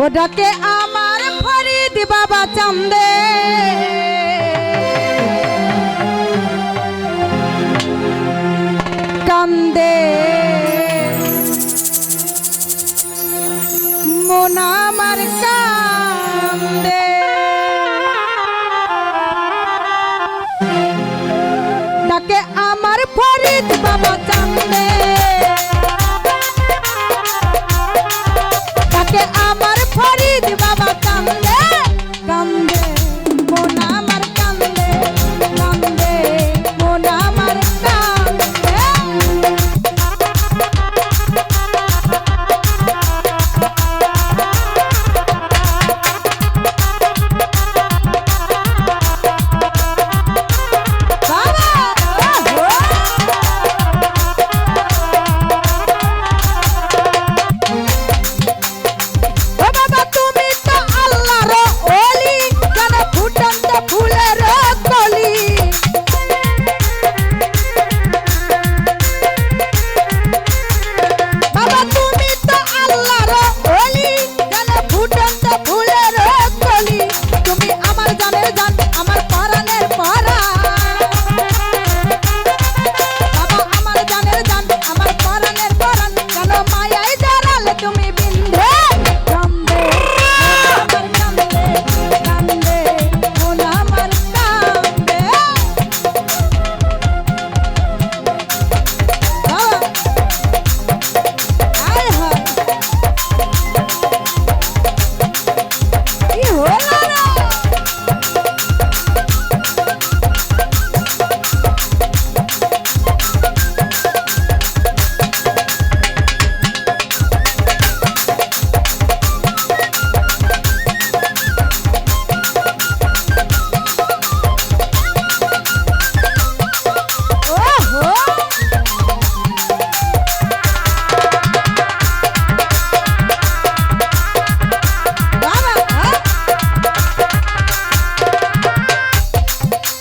ওটাকে আমার ফরিদ বাবা চান্দে। কান্দে। মোনা আমার কান্দে। ডাকে আমার ফরিদ বাবা culero.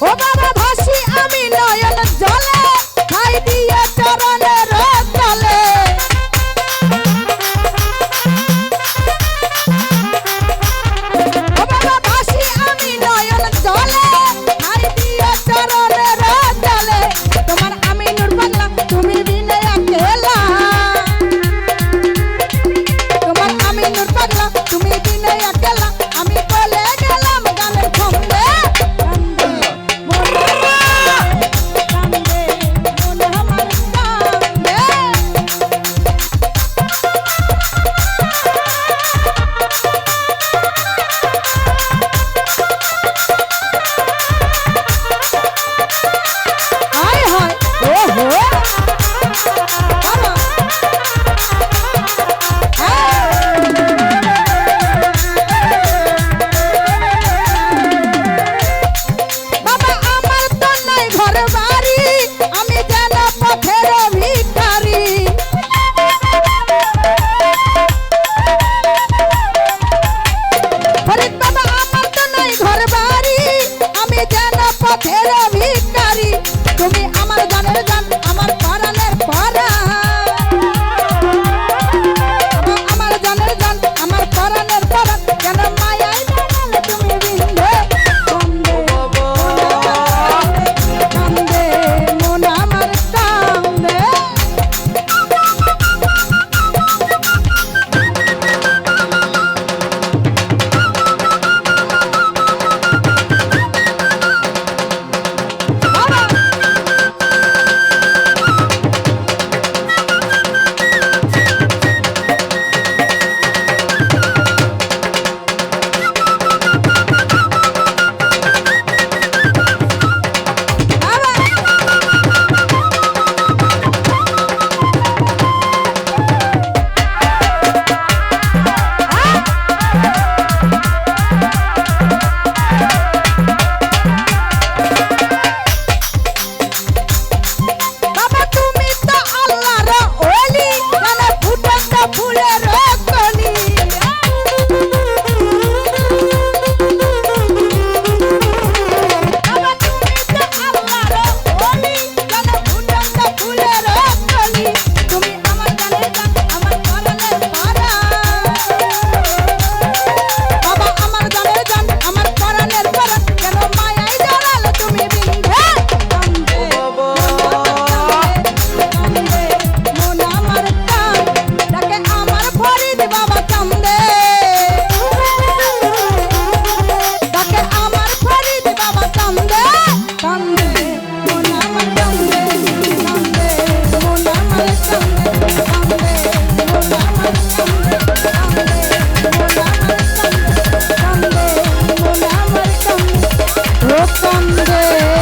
ও Get up. রতন রে।